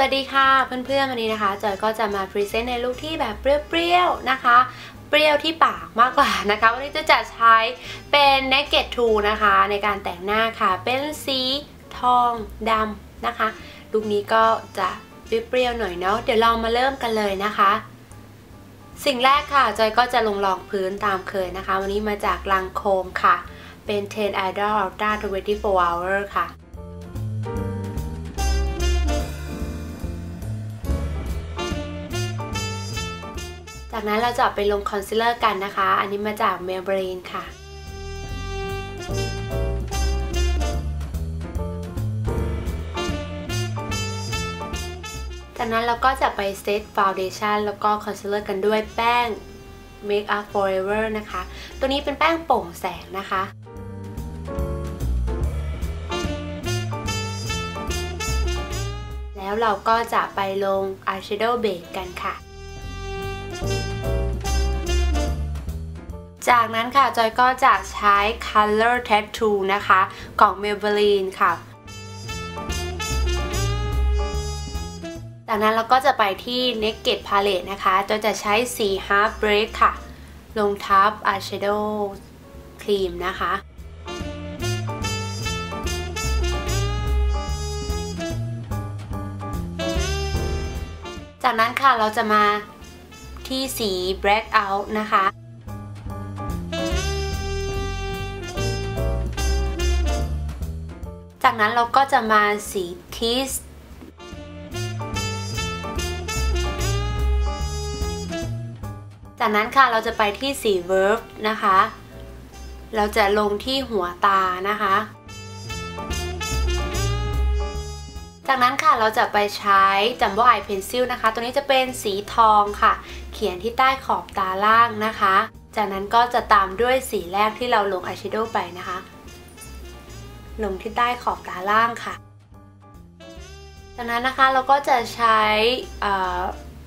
วัสดีค่ะเพื่อนๆวันนี้นะคะจอยก็จะมาพรีเซนต์ในลุคที่แบบเปรี้ยวๆนะคะ เปรี้ยวที่ปากมากกว่านะคะ วันนี้จะจะใช้เป็น Naked t o นะคะ ในการแต่งหน้าค่ะ เป็นสีทองดำนะคะลุคนี้ก็จะเปรี้ยวๆหน่อยเนาะเดี๋ยวเรามาเริ่มกันเลยนะคะ สิ่งแรกค่ะจอยก็จะลงรองพื้นตามเคยนะคะ วันนี้มาจากลังโคมค่ะ เป็น10 Idol Ultra 24 Hour ค่ะ จากนั้นเราจะไปลงคอนซีลเลอร์กันนะคะ อันนี้มาจาก Maybelline ค่ะจากนั้นเราก็จะไปเซตฟาวเดชั่นแล้วก็คอนซีลเลอร์กันด้วยแป้ง Make Up Forever นะคะ ตัวนี้เป็นแป้งโป่งแสงนะคะ แล้วเราก็จะไปลง Eyeshadow Base กันค่ะ จากนั้นค่ะจอยก็จะใช้ Color Tattoo นะคะของ Maybelline ค่ะ จากนั้นเราก็จะไปที่ Naked Palette นะคะจอยจะใช้สี Half Break ค่ะ ลงทับ Eyeshadow ครีมนะคะจากนั้นค่ะเราจะมาที่สี Black Out นะคะ จากนั้นเราก็จะมาสีทิสจากนั้นค่ะเราจะไปที่สีเวิร์ฟนะคะ เราจะลงที่หัวตานะคะ จากนั้นค่ะเราจะไปใช้จัมโบ้ไอเพนซิลนะคะ ตัวนี้จะเป็นสีทองค่ะ เขียนที่ใต้ขอบตาล่างนะคะ จากนั้นก็จะตามด้วยสีแรกที่เราลงอายแชโดว์ไปนะคะ ลงที่ใต้ขอบตาล่างค่ะ จากนั้นนะคะเราก็จะใช้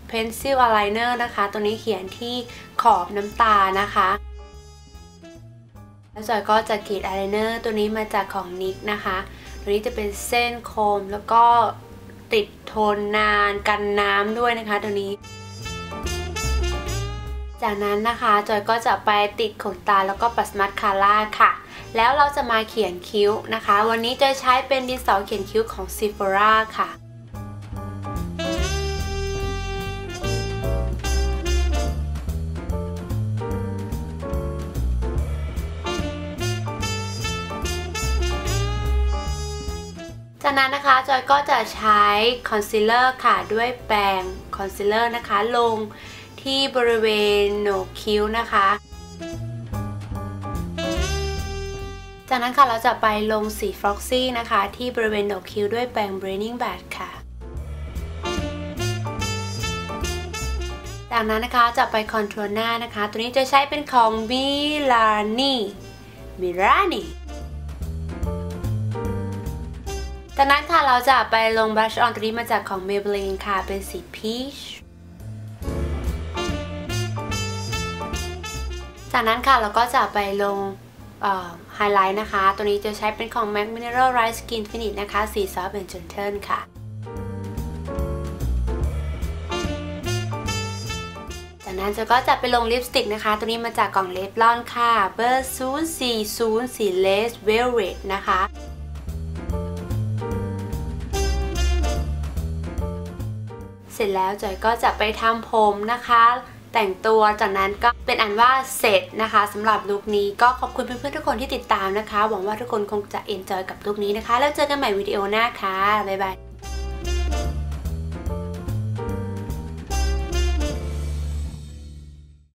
pencil eyeliner นะคะ ตัวนี้เขียนที่ขอบน้ำตานะคะ แล้วจอยก็จะกรีดอายไลเนอร์ตัวนี้มาจากของนิกนะคะ ตัวนี้จะเป็นเส้นโคมแล้วก็ติดทนนานกันน้ำด้วยนะคะตัวนี้ จากนั้นนะคะจอยก็จะไปติดขนตาแล้วก็ปัสมัสคาร่าค่ะ แล้วเราจะมาเขียนคิ้วนะคะ วันนี้จะใช้เป็นดินสอเขียนคิ้วของ Sephora ค่ะจากนั้นนะคะจอยก็จะใช้คอนซีลเลอร์ค่ะด้วยแปรงคอนซีลเลอร์นะคะ ลงที่บริเวณโหนกคิ้วนะคะ จากนั้นค่ะเราจะไปลงสี Foxy นะคะ ที่บริเวณดอกคิ้วด้วยแปรง Braining b a t ค่ะ จากนั้นนะคะจะไปคอนทัวร์หน้านะคะ ตัวนี้จะใช้เป็นของ Milani Milani จากนั้นค่ะเราจะไปลงบลัชออนตัวนี้มาจากของ Maybelline ค่ะ เป็นสี Peach จากนั้นค่ะเราก็จะไปลง ไฮไลท์นะคะ ตัวนี้จะใช้เป็นของ MAC Mineral Right Skin Finish นะคะ สี Soft and Gentle ค่ะจากนั้นจะก็จะไปลงลิปสติกนะคะ ตัวนี้มาจากกล่องเลฟลอนค่ะ เบอร์0 4 0สีเลสเวลเวตนะคะเสร็จแล้วจอยก็จะไปทำผมนะคะ แต่งตัว จากนั้นก็เป็นอันว่าเสร็จนะคะสำหรับลุคนี้ก็ขอบคุณเพื่อนๆทุกคนที่ติดตามนะคะ หวังว่าทุกคนคงจะเอนจอยกับลุคนี้นะคะ แล้วเจอกันใหม่วิดีโอหน้าค่ะบ๊ายบาย